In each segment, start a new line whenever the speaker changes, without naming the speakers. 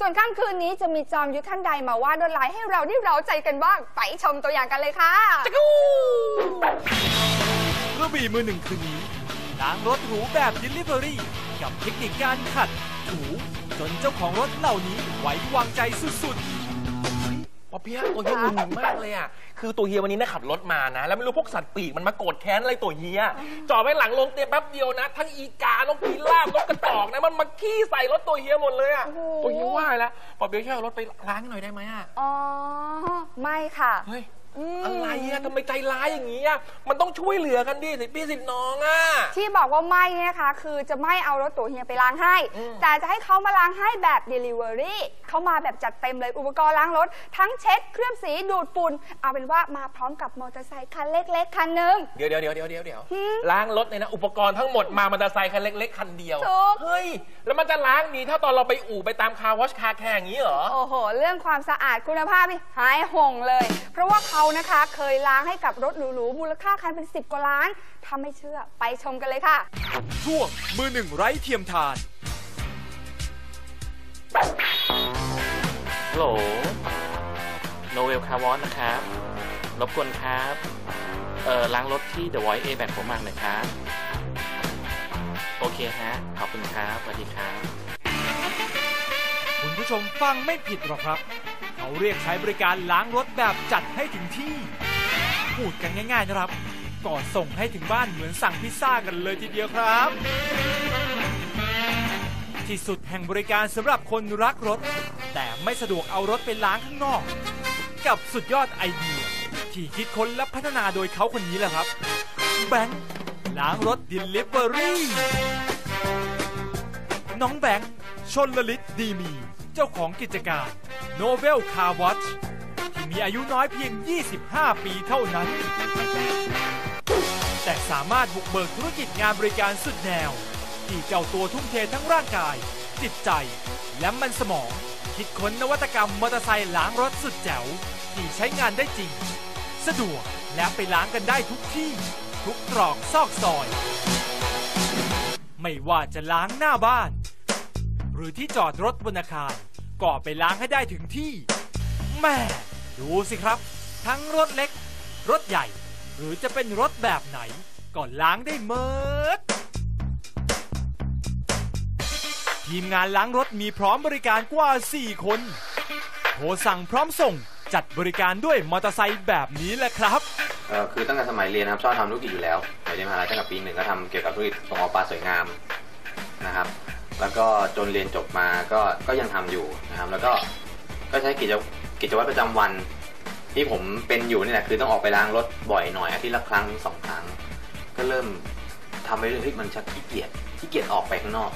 ส่วนค่ำคืนนี้จะมีจอมยุทธท่านใดมาวาดลวดลายให้เราได้เราใจกันบ้าง ไปชมตัวอย่างกันเลยค่ะ
กระบี่มือหนึ่งคืนนี้ล้างรถหรูแบบ Delivery กับเทคนิคการขัดถูจนเจ้าของรถเหล่านี้ไว้วางใจสุด
ปอเปียะตัวเฮียมึนมากเลยอะ คือตัวเฮียวันนี้นะขับรถมานะ แล้วไม่รู้พวกสัตว์ปีกมันมาโกรธแค้นอะไรตัวเฮีย จอดไว้หลังลงเตียงแป๊บเดียวนะ ทั้งอีกา นกพิราบ นกกระจอกนะ มันมาขี้ใส่รถตัวเฮียหมดเลยอะ
โอ้โห
ตัวเฮียว่าแล้วปอเปียะช่วยเอารถไปล้างหน่อยได้ไหมอะ
อ๋อ ไม่ค่ะ
เฮ้ย
ม
อะไรอะทำไมใจร้ายอย่างนี้อะมันต้องช่วยเหลือกันดิสิพี่สิน้องอะ
ที่บอกว่าไม่เนี่ยนะคะ คือจะไม่เอารถตัวเฮียไปล้างให้
อืม
แต่จะให้เขามาล้างให้แบบ Delivery เขามาแบบจัดเต็มเลยอุปกรณ์ล้างรถ ทั้งเช็ดเคลือบสีดูดฝุ่นเอาเป็นว่ามาพร้อมกับมอเตอร์ไซค์คันเล็กๆคันหนึ่ง
เดี๋ยวเดี๋ยวเดี๋ยวเดี๋ยวเดี๋ยวเดี๋ยว
หืม
ล้างรถเนี่ยนะอุปกรณ์ทั้งหมดมามอเตอร์ไซค์คันเล็กๆคันเดียว
ถูก
เฮ้ย แล้วมันจะล้างดีเท่าตอนเราไปอู่ไปตามคาร์วอชคาร์แคร์อย่างนี้เหรอ
โอ้โห เรื่องความสะอาดคุณภาพนี่หายห่งเลย เพราะว่าเขานะคะเคยล้างให้กับรถหรูๆมูลค่าคันเป็น 10 กว่าล้านถ้าไม่เชื่อไปชมกันเลยค่ะ
ๆช่วงมือหนึ่งไร้เทียมทาน
ฮัลโหลโนเวลคาร์วอนนะครับ รบกวนครับ เอ่อล้างรถที่ The Voice A แบกผมมากหน่อยครับ โอเคฮะ ขอบคุณครับ สวัสดีครับ
คุณผู้ชมฟังไม่ผิดหรอกครับ เขาเรียกใช้บริการล้างรถแบบจัดให้ถึงที่ พูดกันง่ายๆนะครับ ก่อนส่งให้ถึงบ้านเหมือนสั่งพิซซ่ากันเลยทีเดียวครับ ที่สุดแห่งบริการสำหรับคนรักรถ แต่ไม่สะดวกเอารถไปล้างข้างนอก กับสุดยอดไอเดีย ที่คิดค้นและพัฒนาโดยเขาคนนี้แหละครับ แบงค์ ล้างรถ Delivery น้องแบงค์ชนลลิตดีมี เจ้าของกิจการ Novel Car Watch ที่มีอายุน้อยเพียง 25 ปีเท่านั้น แต่สามารถบุกเบิกธุรกิจงานบริการสุดแนว ที่เจ้าตัวทุ่มเททั้งร่างกาย จิตใจ และมันสมอง คิดค้นนวัตกรรมมอเตอร์ไซค์ล้างรถสุดแจ๋ว ที่ใช้งานได้จริง สะดวกและไปล้างกันได้ทุกที่ ทุกตรอกซอกซอย ไม่ว่าจะล้างหน้าบ้าน หรือที่จอดรถบนอาคารก็ไปล้างให้ได้ถึงที่ แม่ดูสิครับ ทั้งรถเล็ก รถใหญ่ หรือจะเป็นรถแบบไหน ก็ล้างได้เมิดทีมงานล้างรถมีพร้อมบริการกว่า 4 คน โทรสั่งพร้อมส่ง จัดบริการด้วยมอเตอร์ไซค์แบบนี้แหละครับ
เอ่อคือตั้งแต่สมัยเรียนนะครับชอบทำธุรกิจอยู่แล้วในเรียนมหาลัยตั้งแต่ปีหนึ่งก็ทำเกี่ยวกับธุรกิจส่งออกปลาสวยงามนะครับ แล้วก็จนเรียนจบมาก็ก็ยังทำอยู่นะครับ แล้วก็ก็ใช้กิจกิจวัตรประจำวัน ที่ผมเป็นอยู่นี่แหละคือต้องออกไปล้างรถบ่อยหน่อยอาทิตย์ละครั้งสองครั้ง ก็เริ่มทำไปเรื่อยเฮ้ยมันชักขี้เกียจขี้เกียจออกไปข้างนอก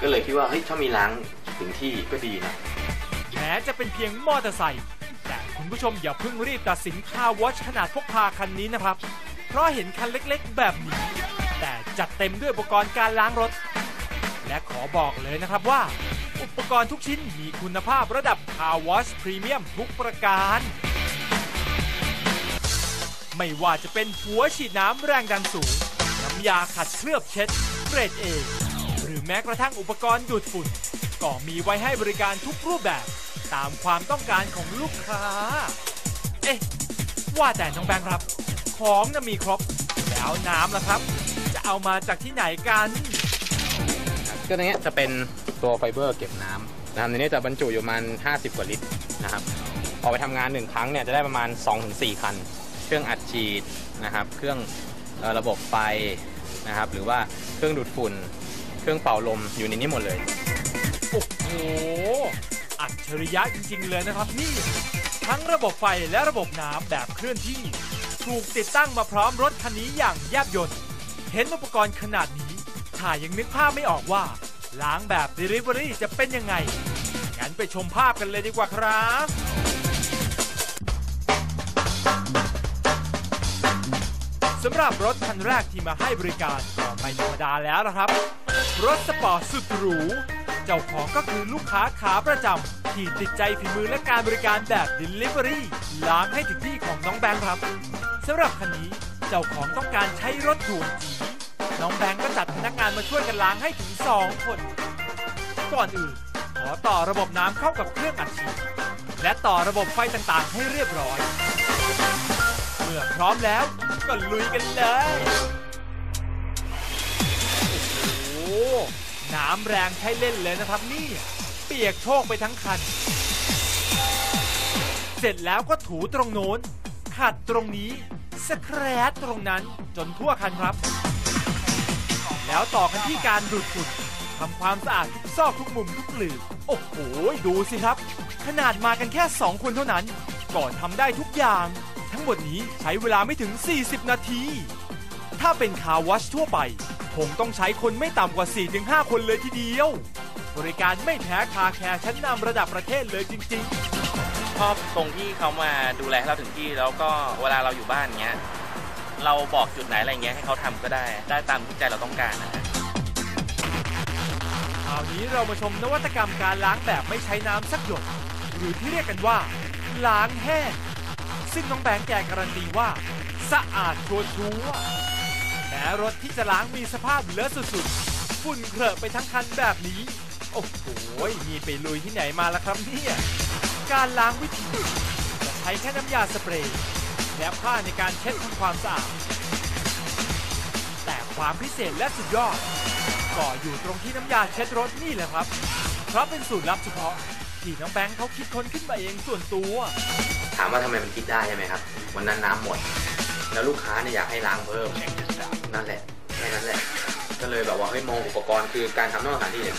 ก็เลยคิดว่าเฮ้ยถ้ามีล้างถึงที่ก็ดีนะ
แม้จะเป็นเพียงมอเตอร์ไซค์แต่ คุณผู้ชมอย่าเพิ่งรีบตัดสินคาวอชขนาดพกพาคันนี้นะครับ เพราะเห็นคันเล็กๆ แบบนี้ แต่จัดเต็มด้วยอุปกรณ์การล้างรถ และขอบอกเลยนะครับว่า อุปกรณ์ทุกชิ้นมีคุณภาพระดับคาวอชพรีเมียมทุกประการ ไม่ว่าจะเป็นหัวฉีดน้ำแรงดันสูง น้ำยาขัดเคลือบเช็ดเกรดเอหรือแม้กระทั่งอุปกรณ์ดูดฝุ่นก็มีไว้ให้บริการทุกรูปแบบ ตามความต้องการของลูกค้า เอ๊ะ ว่าแต่น้องแบงค์ครับ ของน่ะมีครบ แล้วน้ำล่ะครับ จะเอามาจากที่ไหนกัน
ก็ตรงเนี้ยจะเป็นตัวไฟเบอร์เก็บน้ำนะครับในนี้จะบรรจุอยู่ประมาณ 50 กว่าลิตรนะครับออกไปทำงานหนึ่งครั้งเนี่ยจะได้ประมาณ 2-4 คัน เครื่องอัดฉีดนะครับ เครื่องเอ่อระบบไฟนะครับ หรือว่าเครื่องดูดฝุ่น เครื่องเป่าลมอยู่ในนี้หมดเลย
โอ้โห อัจฉริยะจริง ๆ เลยนะครับนี่ทั้งระบบไฟและระบบน้ำแบบเคลื่อนที่ ถูกติดตั้งมาพร้อมรถคันนี้อย่างแยบยนต์เห็นอุปกรณ์ขนาดนี้ถ้ายยังนึกภาพไม่ออกว่า ล้างแบบ Delivery จะเป็นยังไง งั้นไปชมภาพกันเลยดีกว่าครับสำหรับรถคันแรกที่มาให้บริการก็ไม่ธรรมดาแล้วนะครับ รถสปอร์ตสุดหรู จ้าของก็คือลูกค้าขาประจำที่ติดใจฝีมือและการบริการแบบ Delivery ล้างให้ถึงที่ของน้องแบงค์ครับสำหรับคันนี้เจ้าของต้องการใช้รถด่วนจีน้องแบงค์ก็จัดพนักงานมาช่วยกันล้างให้ถึง 2 คน ก่อนอื่น ขอต่อระบบน้ำเข้ากับเครื่องอัดฉีดและต่อระบบไฟต่างๆ ให้เรียบร้อย เมื่อพร้อมแล้วก็ลุยกันเลย น้ำแรงใช้เล่นเลยนะครับนี่เปียกโชกไปทั้งคัน เสร็จแล้วก็ถูตรงโน้น ขัดตรงนี้สแครดตรงนั้นจนทั่วคันครับ แล้วต่อกันที่การดูดฝุ่นทำความสะอาดทุกซอกทุกมุมทุกหลืบโอ้โหดูสิครับ ขนาดมากันแค่ 2 คนเท่านั้น ก่อนทำได้ทุกอย่าง ทั้งหมดนี้ใช้เวลาไม่ถึง 40 นาที ถ้าเป็นคาวอชทั่วไป คงต้องใช้คนไม่ต่ำกว่า 4-5 คนเลยทีเดียว บริการไม่แพ้คาแคร์ชั้นนำระดับประเทศเลยจริง ๆ
ชอบตรงที่เขามาดูแลให้เราถึงที่แล้วก็เวลาเราอยู่บ้านเงี้ย เราบอกจุดไหนอะไรเงี้ยให้เขาทำก็ได้ ได้ตามที่ใจเราต้องการนะฮะ
คราวนี้เรามาชมนวัตกรรมการล้างแบบไม่ใช้น้ำสักหยด หรือที่เรียกกันว่า ล้างแห้งซึ่งน้องแบงค์แกการันตีว่า สะอาดชัวชัวร์ๆแม้รถที่จะล้างมีสภาพเลอะสุดๆ ฝุ่นเคลอะไปทั้งคันแบบนี้ โอ้โหมีไปลุยที่ไหนมาล้วครับเนี่ย การล้างวิธีจะใช้แค่น้ำยาสเปรย์และผ้าในการเช็ดทำความสะอาด แต่ความพิเศษและสุดยอด ก็อยู่ตรงที่น้ำยาเช็ดรถนี่แหละครับ เพราะเป็นสูตรลับเฉพาะ ที่น้องแบงค์เขาคิดค้นขึ้นมาเองส่วนตัว
ถามว่าทำไมมันคิดได้ใช่ไหมครับ วันนั้นน้ำหมด แล้วลูกค้าเนี่ยอยากให้ล้างเพิ่ม นั่นแหละแค่นั้นแหละ ก็เลยแบบว่าเฮ้ยมองอุปกรณ์คือการทำนอกสถานที่เนี่ย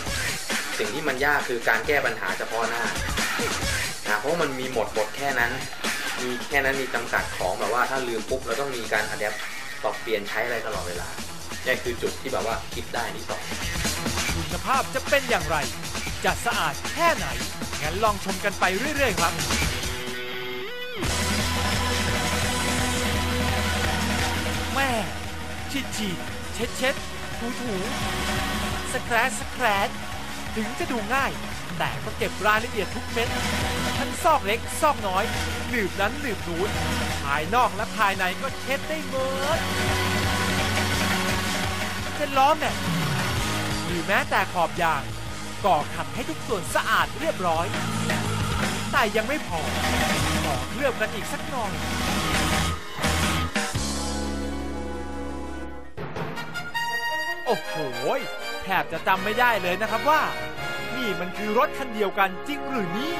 สิ่งที่มันยากคือการแก้ปัญหาเฉพาะหน้านะเพราะว่ามันมีหมดหมดแค่นั้น มีแค่นั้นมีจำกัดของแบบว่าถ้าลืมปุ๊บเราต้องมีการอัดแอปปรับเปลี่ยนใช้อะไรตลอดเวลานี่คือจุดที่แบบว่าคิดได้ที่สอง
คุณภาพจะเป็นอย่างไร จะสะอาดแค่ไหนงั้นลองชมกันไปเรื่อยๆครับ ฉีดฉีดเช็ดเช็ดถูถูสแครชสแครชถึงจะดูง่าย แต่ก็เก็บรายละเอียดทุกเม็ดทั้งซอกเล็กซอกน้อยหลืบนั้นหลืบนู้นภายนอกและภายในก็เช็ดได้หมดเป็นล้อแม็กหรือแม้แต่ขอบยางก่อขัดให้ทุกส่วนสะอาดเรียบร้อย แต่ยังไม่พอขอเคลือบกันอีกสักหน่อย อ้โหแทบจะจำไม่ได้เลยนะครับว่า นี่มันคือรถคันเดียวกันจริงหรือนี่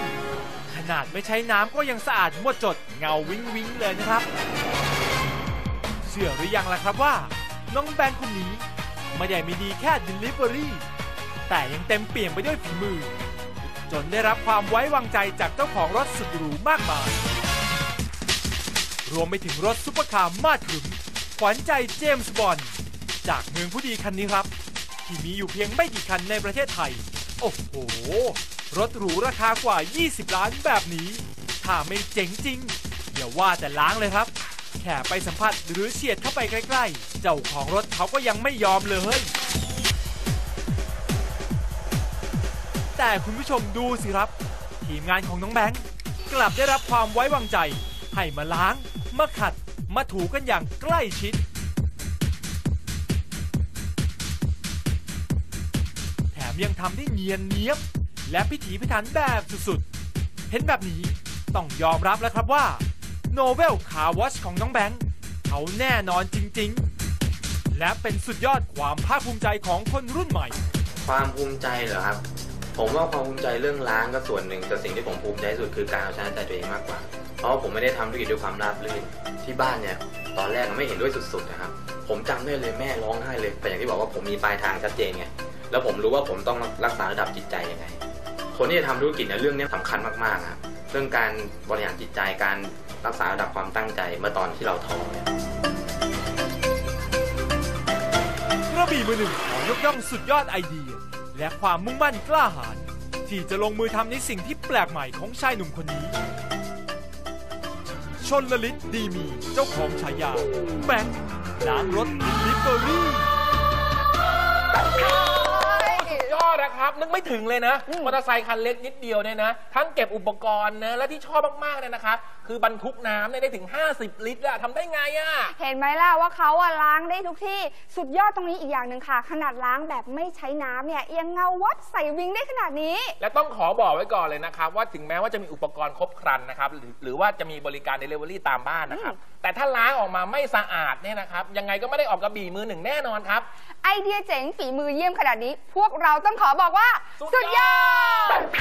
ขนาดไม่ใช้น้ำก็ยังสะอาดหมดจดเงาวิ้งวิ้งเลยนะครับ เชื่อหรือยังล่ะครับว่า น้องแบงค์คนนี้ไม่ได้มีดีแค่ Delivery แต่ยังเต็มเปี่ยมไปด้วยฝีมือ จนได้รับความไว้วางใจจากเจ้าของรถสุดหรูมากมาย รวมไปถึงรถซุปเปอร์คาร์มาดขึมขวัญใจเจมส์บอนด์ จากเมืองผู้ดีคันนี้ครับ ที่มีอยู่เพียงไม่กี่คันในประเทศไทย โอ้โห รถหรูราคากว่า 20 ล้านแบบนี้ ถ้าไม่เจ๋งจริงอย่าว่าแต่ล้างเลยครับ แค่ไปสัมผัสหรือเฉียดเข้าไปใกล้ๆ เจ้าของรถเขาก็ยังไม่ยอมเลย แต่คุณผู้ชมดูสิครับ ทีมงานของน้องแบงค์กลับได้รับความไว้วางใจ ให้มาล้าง มาขัด มาถูกันอย่างใกล้ชิด มยังทำได้เนียนเนียบ และพิถีพิถันแบบสุดๆ เห็นแบบนี้ต้องยอมรับแล้วครับว่า โนเวลคาวอชของน้องแบงค์เขาแน่นอนจริงๆ และเป็นสุดยอดความภาคภูมิใจของคนรุ่นใหม่
ความภูมิใจเหรอครับ ผมว่าความภูมิใจเรื่องล้างก็ส่วนหนึ่งแต่สิ่งที่ผมภูมิใจที่สุดคือการเอาชนะใจตัวเองมากกว่า เพราะผมไม่ได้ทำธุรกิจด้วยความราบรื่นที่บ้านเนี่ยตอนแรกไม่เห็นด้วยสุดๆนะครับ ผมจำได้เลยแม่ร้องไห้เลยแต่อย่างที่บอกว่าผมมีปลายทางชัดเจนไง แล้วผมรู้ว่าผมต้องรักษาระดับจิตใจยังไง คนที่จะทำธุรกิจเนี่ยเรื่องนี้ยสำคัญมากๆครับเรื่องการบริหารจิตใจการรักษาระดับความตั้งใจเมื่อตอนที่เราท้องเนี่ย
กระบี่มือหนึ่งขอยกย่องสุดยอดไอเดีย และความมุ่งมั่นกล้าหาญที่จะลงมือทำในสิ่งที่แปลกใหม่ของชายหนุ่มคนนี้ ชนลลิตดีมีเจ้าของฉายาแบงค์ล้างรถดิลิเวอรี่
นะครับ นึกไม่ถึงเลยนะมอเตอร์ไซค์คันเล็กนิดเดียวเนี่ยนะ ทั้งเก็บอุปกรณ์นะและที่ชอบมากๆเนี่ยนะครับ คือบรรทุกน้ำเนี่ยได้ถึง 50 ลิตรอะทำได้ไงอะ
เห็นไหมล่ะว่าเขาอะล้างได้ทุกที่สุดยอดตรงนี้อีกอย่างหนึ่งค่ะ ขนาดล้างแบบไม่ใช้น้ำเนี่ยยังเงาวัดใส่วิงได้ขนาดนี้
และต้องขอบอกไว้ก่อนเลยนะครับ ว่าถึงแม้ว่าจะมีอุปกรณ์ครบครันนะครับหรือหรือว่าจะมีบริการ Delivery ตามบ้านนะครับ แต่ถ้าล้างออกมาไม่สะอาดเนี่ยนะครับ ยังไงก็ไม่ได้ออกกระบี่มือหนึ่งแน่นอนครับ
ไอเดียเจ๋งฝีมือเยี่ยมขนาดนี้ พวกเราต้องขอบอกว่า
สุด
สุดยอ
ยอ
ด
ด